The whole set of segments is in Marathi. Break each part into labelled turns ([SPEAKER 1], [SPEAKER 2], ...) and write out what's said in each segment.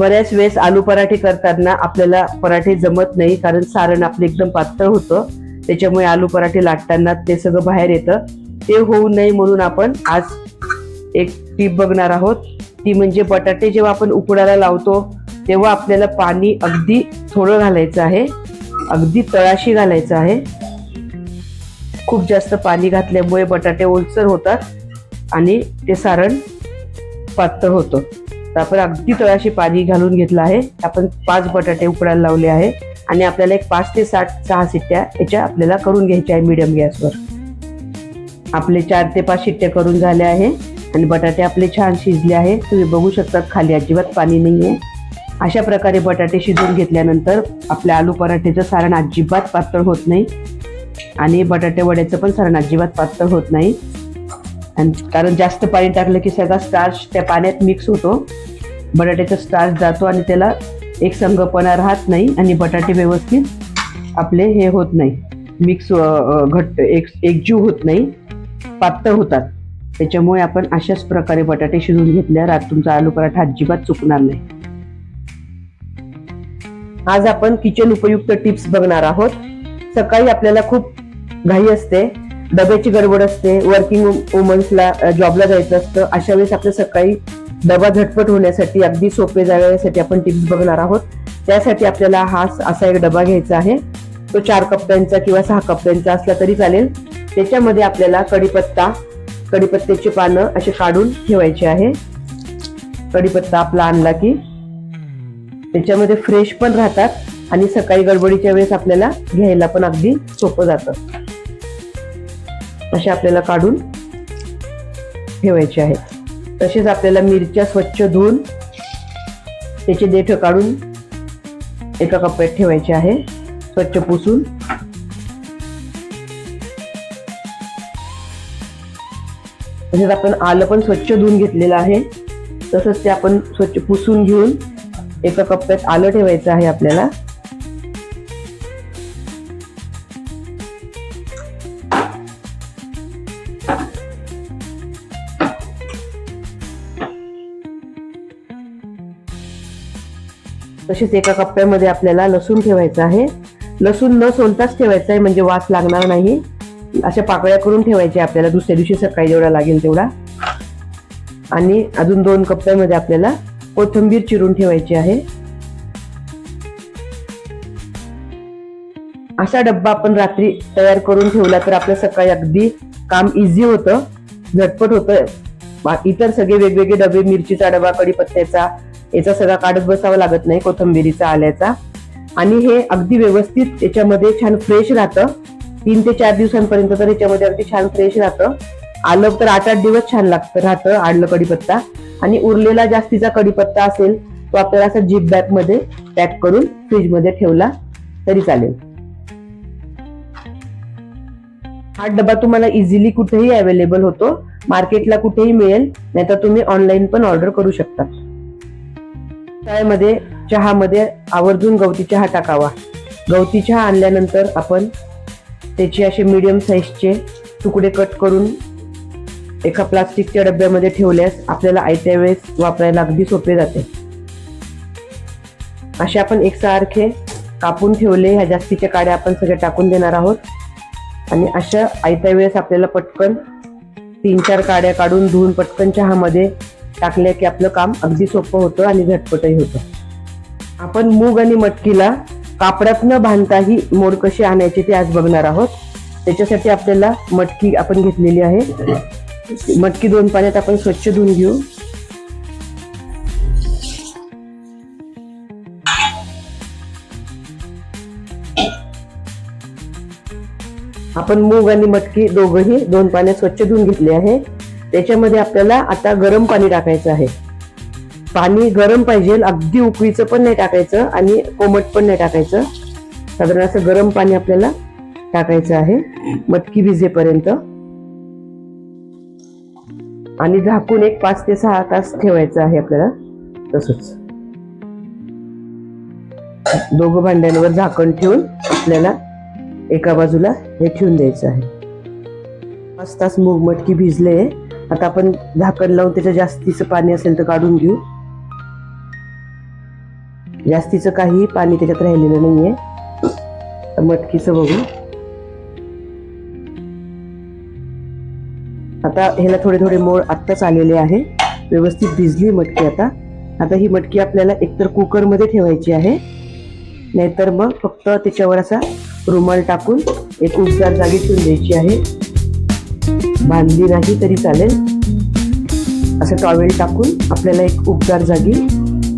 [SPEAKER 1] बऱ्याच वेळेस आलू पराठे करताना आपल्याला पराठे जमत नाही कारण सारण आपलं एकदम पातळ होतं. त्याच्यामुळे आलू पराठे लाटताना ते सगळं बाहेर येतं. ते होऊ नये म्हणून आपण आज एक टीप बघणार आहोत. ती म्हणजे बटाटे जेव्हा आपण उकडायला लावतो तेव्हा आपल्याला पाणी अगदी थोडं घालायचं आहे. अगदी तळाशी घालायचं आहे. खूप जास्त पाणी घातल्यामुळे बटाटे ओलसर होतात आणि ते सारण पातळ होतं. तर आपण अगदी तळाशी पाणी घालून घेतलं आहे. आपण पाच बटाटे उकडायला लावले आहे. आणि आपल्याला एक पाच ते साठ सहा शिट्ट्या याच्या आपल्याला करून घ्यायच्या आहे मिडियम गॅसवर. आपले चार ते पाच शिट्ट्या करून झाल्या आहे. आणि बटाटे आपले छान शिजले आहे तुम्ही बघू शकता खाली अजिबात पाणी नाही आहे अशा प्रकारे बटाटे शिजवून घेतल्यानंतर आपल्या आलू पराठेचं सारण अजिबात पातळ होत नाही. आणि बटाटे वड्याचं पण सारण अजिबात पातळ होत नाही. आणि कारण जास्त पाणी टाकलं की सगळा स्टार्च त्या पाण्यात मिक्स होतो. बटाट्याचा स्टार्च जातो आणि त्याला एक संगपणा राहत नाही आणि बटाटे व्यवस्थित आपले हे होत नाही. मिक्स घट्ट एक एकजीव होत नाही. पातळ होतात. त्याच्यामुळे आपण अशाच प्रकारे बटाटे शिजवून घेतल्यावर तुमचा आलू पराठा अजिबात चुकणार नाही. आज आपण किचन उपयुक्त टिप्स बघणार आहोत. सकाळी आपल्याला खूप घाई असते डब्याची गडबड असते वर्किंग वुमन्सला जॉबला जायचं असतं. अशा वेळेस आपल्या सकाळी डबा झटपट होण्यासाठी अगदी सोपे जाण्यासाठी आपण टिप्स बघणार आहोत. त्यासाठी आपल्याला हा असा एक डबा घ्यायचा आहे. तो चार कप्प्यांचा किंवा सहा कप्प्यांचा असला तरी चालेल. त्याच्यामध्ये आपल्याला कडीपत्ता कढीपत्त्याची पानं असे काढून ठेवायचे आहे. कढीपत्ता आपला आणला की त्याच्यामध्ये फ्रेश पण राहतात आणि सकाळी गडबडीच्या वेळेस आपल्याला घ्यायला पण अगदी सोपं जातं. असे आपल्याला काढून ठेवायचे आहेत. तसेच आपल्याला मिरच्या स्वच्छ धुवून त्याचे देठ काढून एका कप्प्यात ठेवायचे आहे. स्वच्छ पुसून. तसेच आपण आलं पण स्वच्छ धुवून घेतलेलं आहे. तसंच ते आपण स्वच्छ पुसून घेऊन एका कप्प्यात आलं ठेवायचं आहे आपल्याला. तसेच एका कप्प्यामध्ये आपल्याला लसूण ठेवायचं आहे. लसूण न सोलताच ठेवायचं आहे म्हणजे वास लागणार नाही. अशा पाकळ्या करून ठेवायच्या आपल्याला दुसऱ्या दिवशी सकाळी जेवढा लागेल तेवढा. आणि अजून दोन कप्प्यामध्ये आपल्याला कोथिंबीर चिरून ठेवायची आहे. असा डब्बा आपण रात्री तयार करून ठेवला तर आपलं सकाळी अगदी काम इझी होतं झटपट होतं. इतर सगळे वेगवेगळे डबे मिरचीचा डबा कडीपत्त्याचा याचा सगळा काढत बसावा लागत नाही कोथंबिरीचा आल्याचा. आणि हे अगदी व्यवस्थित याच्यामध्ये छान फ्रेश राहतं. तीन ते चार दिवसांपर्यंत तर याच्यामध्ये अगदी छान फ्रेश राहतं. आलं तर आठ आठ दिवस छान लागतं राहतं आडलं कढीपत्ता. आणि उरलेला जास्तीचा कढीपत्ता असेल तो आपल्याला असा जीप बॅगमध्ये पॅक करून फ्रीजमध्ये ठेवला तरी चालेल. हा डबा तुम्हाला इझिली कुठेही अवेलेबल होतो. मार्केटला कुठेही मिळेल नाहीतर तुम्ही ऑनलाईन पण ऑर्डर करू शकता. शाळेमध्ये चहामध्ये आवर्जून गवती चहा टाकावा. गवती चहा आणल्यानंतर आपण त्याचे असे मीडियम साईजचे तुकडे कट करून एका प्लास्टिकच्या डब्यामध्ये ठेवल्यास आपल्याला आयत्या वेळेस वापरायला अगदी सोपे जाते. असे आपण एकसारखे कापून ठेवले ह्या जास्तीच्या काड्या आपण सगळ्या टाकून देणार आहोत. आणि अशा आयत्या वेळेस आपल्याला पटकन तीन चार काड्या काढून धुवून पटकन चहामध्ये टाकल्या की आपलं काम अगदी सोपं होतं आणि झटपटही होतं. आपण मूग आणि मटकीला कापडात न बांधताही मोड कशी आणायची ते आज बघणार आहोत. त्याच्यासाठी आपल्याला मटकी आपण घेतलेली आहे. मटकी दोन पाण्यात आपण स्वच्छ धुवून घेऊ. आपण मूग आणि मटकी दोघंही दोन पाण्यात स्वच्छ धुवून घेतले आहे. त्याच्यामध्ये आपल्याला आता गरम पाणी टाकायचं आहे. पाणी गरम पाहिजे अगदी उकळीचं पण नाही टाकायचं आणि कोमट पण नाही टाकायचं. साधारण असं गरम पाणी आपल्याला टाकायचं आहे मटकी भिजेपर्यंत. आणि झाकून एक पाच ते सहा तास ठेवायचं आहे आपल्याला तसंच. दोघं भांड्यांवर झाकण ठेवून आपल्याला एका बाजूला हे ठेवून द्यायचं आहे. पाच तास मूग मटकी भिजले आता आपण झाकण लावून त्याचं जास्तीचं पाणी असेल तर काढून घेऊ. जास्तीचं काही पाणी त्याच्यात राहिलेलं नाहीये. तर मटकीचं बघू. आता ह्याला थोडे थोडे मोड आत्ताच आलेले आहे. व्यवस्थित भिजली मटकी आता. आता ही मटकी आपल्याला एकतर कुकरमध्ये ठेवायची आहे. नाहीतर मग फक्त त्याच्यावर असा रुमाल टाकून एक उबदार जागी ठेवून द्यायची आहे. बांधली नाही तरी चालेल. असं टॉवेल टाकून आपल्याला एक उबदार जागी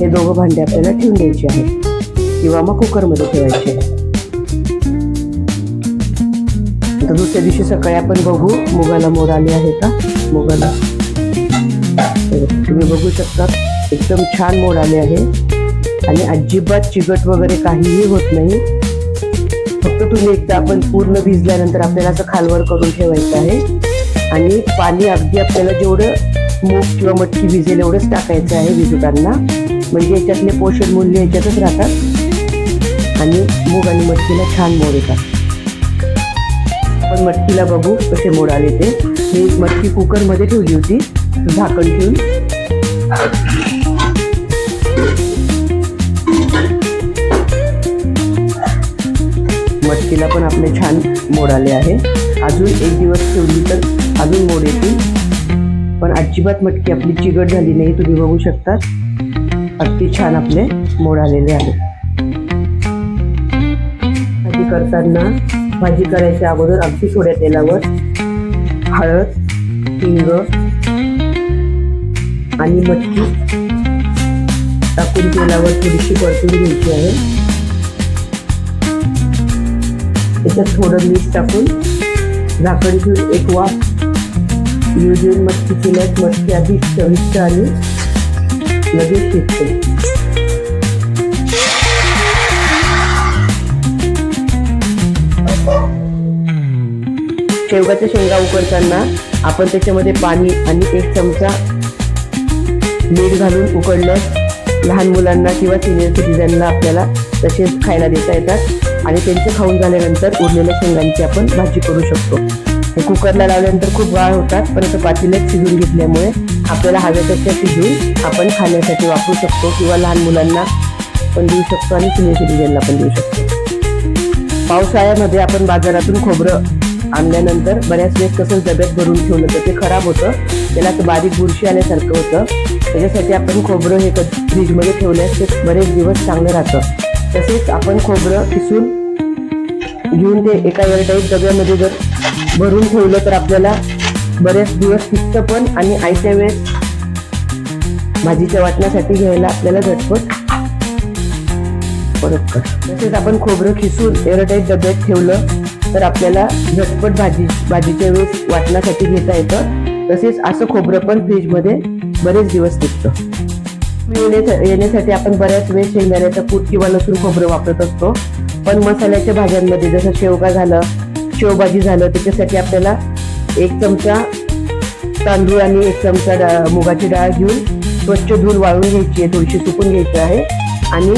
[SPEAKER 1] हे दोघं भांडे आपल्याला ठेवून द्यायचे आहेत. किंवा मग कुकरमध्ये ठेवायचे आहे दुसऱ्या दिवशी सकाळी आपण बघू मुगाला मोड आली आहे का? मुगाला. तुम्ही बघू शकता एकदम छान मोड आले आहे. आणि अजिबात चिकट वगैरे काहीही होत नाही. फक्त तुम्ही एकदा आपण पूर्ण भिजल्यानंतर आपल्याला असं खालवर करून ठेवायचं आहे. आणि पाणी अगदी आपल्याला जेवढं मूग किंवा मटकी भिजेल एवढंच टाकायचं आहे भिजवताना म्हणजे याच्यातले पोषण मूल्य याच्यातच राहतात. आणि मूग आणि मटकीला छान मोड येतात. पण मटकीला बघू कसे मोड आले ते. मी मटकी कुकरमध्ये ठेवली होती. झाकण ठेवून. मटकीला पण आपले छान मोड आले आहे. अजून एक दिवस ठेवली तर अजून मोड येतील. पण अजिबात मटकी आपली चिगट झाली नाही तुम्ही बघू शकता. अगदी छान आपले मोड आलेले आहेत. भाजी करताना भाजी करायच्या अगोदर अगदी थोड्या तेलावर हळद हिंग आणि मटकी टाकून तेलावर थोडीशी परतून घ्यायची आहे. त्याच्यात थोडं मीठ टाकून झाकण एक वाफ येऊ देऊन मटकी केल्यास मटकी अधिक चविष्ट आणि लगेच शिजते शेवगाच्या शेंगा उकडताना आपण त्याच्यामध्ये पाणी आणि एक चमचा मीठ घालून उकडलं. लहान मुलांना किंवा सिनियर सिटीजनला आपल्याला तसेच खायला देता येतात. आणि त्यांचे खाऊन झाल्यानंतर उरलेल्या शेंगांची आपण भाजी करू शकतो. हे कुकरला लावल्यानंतर खूप गाळ होतात पण असं शिजून घेतल्यामुळे आपल्याला हव्या तशा शिजून आपण खाण्यासाठी वापरू शकतो किंवा लहान मुलांना पण देऊ शकतो आणि सिनियर सिटीजनला पण देऊ शकतो. पावसाळ्यामध्ये आपण बाजारातून खोबरं आणल्यानंतर बऱ्याच वेळेस कसं डब्यात भरून ठेवलं तर ते खराब होतं. त्याला तर बारीक बुरशी आल्यासारखं होतं. त्याच्यासाठी आपण खोबरं हे फ्रीजमध्ये ठेवल्यास ते बरेच दिवस चांगलं राहतं. तसेच आपण खोबरं किसून घेऊन ते एका एअरटाईट डब्यामध्ये जर भरून ठेवलं तर आपल्याला बरेच दिवस टिकतं पण आणि आयत्या वेळेस भाजीच्या वाटण्यासाठी घ्यायला आपल्याला झटपट परत कर. तसेच आपण खोबरं खिसून एअरटाईट डब्यात ठेवलं तर आपल्याला झटपट भाजी भाजीच्या वेळेस वाटण्यासाठी घेता येतं. तसेच असं खोबरं पण फ्रीजमध्ये बरेच दिवस टिकतं. येण्या- येण्यासाठी आपण बऱ्याच वेळेस शेंगदाण्याचं कूट किंवा लसूण खोबरं वापरत असतो. पण मसाल्याच्या भाज्यांमध्ये जसं शेवगा झालं शेवभाजी झालं त्याच्यासाठी आपल्याला एक चमचा तांदूळ आणि एक चमचा डा- मुगाची डाळ घेऊन स्वच्छ धुवून वाळून घ्यायची आहे. थोडीशी सुकून घ्यायची आहे. आणि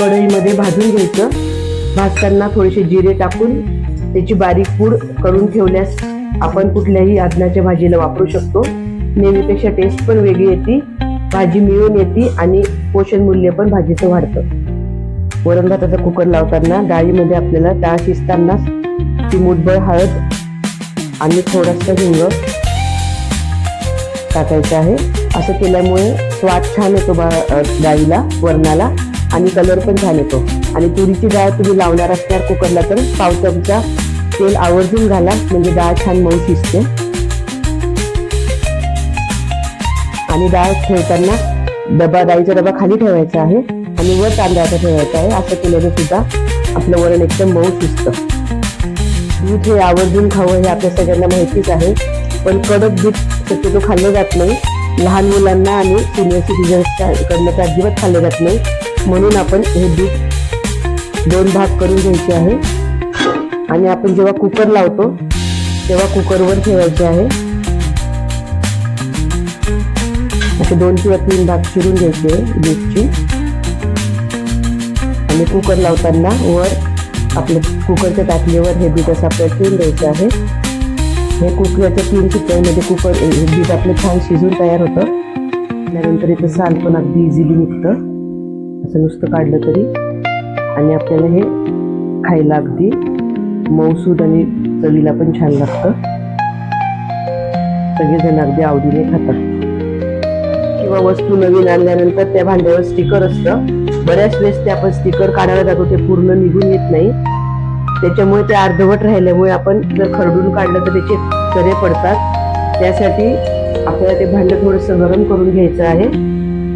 [SPEAKER 1] कढईमध्ये भाजून घ्यायचं. भाजताना थोडेसे जिरे टाकून त्याची बारीक पूड करून ठेवल्यास आपण कुठल्याही आदनाच्या भाजीला वापरू शकतो. नेहमीपेक्षा टेस्ट पण वेगळी येते. भाजी मिळून येते आणि पोषण मूल्य पण भाजीचं वाढतं. वरण भाताचा कुकर लावताना डाळीमध्ये आपल्याला डाळ शिजताना ती मुठभर हळद आणि थोडंसं हिंग टाकायचं आहे. असं केल्यामुळे स्वाद छान येतो बा डाळीला वरणाला आणि कलर पण छान येतो. आणि तुरीची डाळ तुम्ही लावणार असणार कुकरला तर पाव चमचा तेल आवर्जून घाला. म्हणजे डाळ छान मऊ शिजते. आणि डाळ ठेवताना डबा डाळीचा डबा खाली ठेवायचा आहे आणि वर तांदळाचा ठेवायचा आहे. असं केल्याने सुद्धा आपलं वरण एकदम मऊ शिजतं. दूध हे आवर्जून खावं हे आपल्या सगळ्यांना माहितीच आहे. पण कडक दूध शक्यतो खाल्लं जात नाही. लहान मुलांना आणि सिनियर सिटीजन्सच्या तर अजिबात खाल्लं जात नाही. म्हणून आपण हे दूध दोन भाग करून घ्यायचे आहे. आणि आपण जेव्हा कुकर लावतो तेव्हा कुकरवर ठेवायचे आहे. असे दोन किंवा तीन भाग चिरून घ्यायचे दूधची. आणि कुकर लावताना वर आपल्या कुकरच्या टाकलीवर हे बीट असं आपल्याला ठेवून द्यायचं आहे. हे कुकरच्या तीन शिट्ट्यांमध्ये कुकर हे बीट आपलं छान शिजून तयार होतं. त्यानंतर इथं साल पण अगदी इझिली निघतं. असं नुसतं काढलं तरी. आणि आपल्याला हे खायला अगदी मऊसूद आणि चवीला पण छान लागतं. सगळेजण अगदी आवडीने खातात. किंवा वस्तू नवीन आणल्यानंतर त्या भांड्यावर स्टिकर असतं. बऱ्याच वेळेस ते आपण स्टिकर काढायला जातो ते पूर्ण निघून येत नाही. त्याच्यामुळे ते अर्धवट राहिल्यामुळे आपण जर खरडून काढलं तर त्याचे चरे पडतात. त्यासाठी आपल्याला ते भांडं थोडंसं गरम करून घ्यायचं आहे.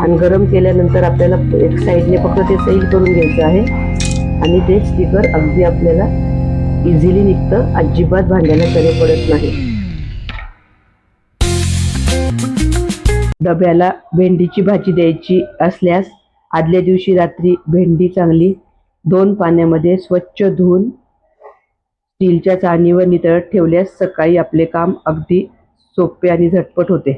[SPEAKER 1] आणि गरम केल्यानंतर आपल्याला एक साईडने फक्त ते सैल करून घ्यायचं आहे. आणि ते स्टिकर अगदी आपल्याला इझिली निघतं. अजिबात भांड्याला चरे पडत नाही डब्याला भेंडीची भाजी द्यायची असल्यास आदल्या दिवशी रात्री भेंडी चांगली दोन पाण्यामध्ये स्वच्छ धुवून स्टीलच्या चाळणीवर नितळत ठेवल्यास सकाळी आपले काम अगदी सोपे आणि झटपट होते.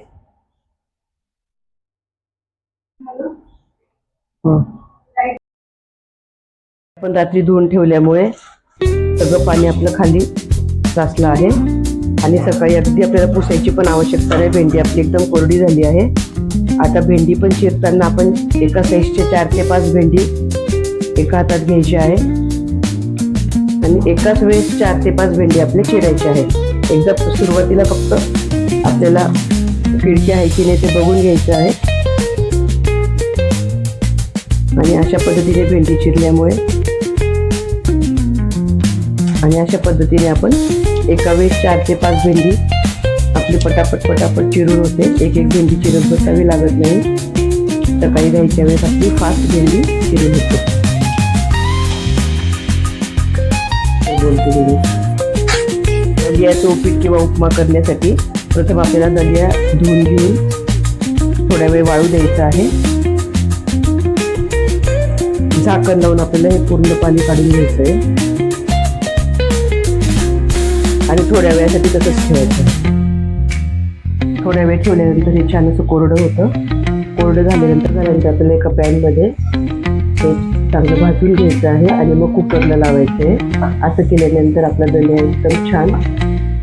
[SPEAKER 1] आपण रात्री धुवून ठेवल्यामुळे सगळं पाणी आपलं खाली साचलं आहे. आणि सकाळी अगदी आपल्याला पुसायची पण आवश्यकता नाही. भेंडी आपली एकदम कोरडी झाली आहे. आता भेंडी पण चिरताना आपण एका साईजचे चार ते पाच भेंडी एका हातात घ्यायची आहे. आणि एकाच वेळेस चार ते पाच भेंडी आपल्या चिरायची आहे. एकदा सुरुवातीला फक्त आपल्याला खिडकी आहे की नाही ते बघून घ्यायचं आहे. आणि अशा पद्धतीने भेंडी चिरल्यामुळे आणि अशा पद्धतीने आपण एका वेळेस चार ते पाच भेंडी आपली पटापट पटापट चिरून होते. एक एक भेंडी चिरत बसावी लागत नाही. सकाळी घ्यायच्या वेळेस आपली फास्ट भेंडी चिरून होते. काय दलियाचं उपीट किंवा उपमा करण्यासाठी प्रथम आपल्याला दलिया धुवून घेऊन थोड्या वेळ वाळू द्यायचं आहे. झाकण लावून आपल्याला हे पूर्ण पाणी काढून घ्यायचं आहे आणि थोड्या वेळासाठी तसंच ठेवायचं थोड्या वेळ ठेवल्यानंतर हे छान असं कोरडं होतं. कोरडं झाल्यानंतर झाल्यानंतर आपल्याला एका पॅनमध्ये ते चांगलं भाजून घ्यायचं आहे आणि मग कुकरला लावायचं आहे असं केल्यानंतर आपला दलिया एकदम छान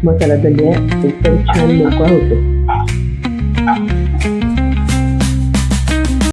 [SPEAKER 1] मसाला दलिया एकदम छान मोकळा होतो.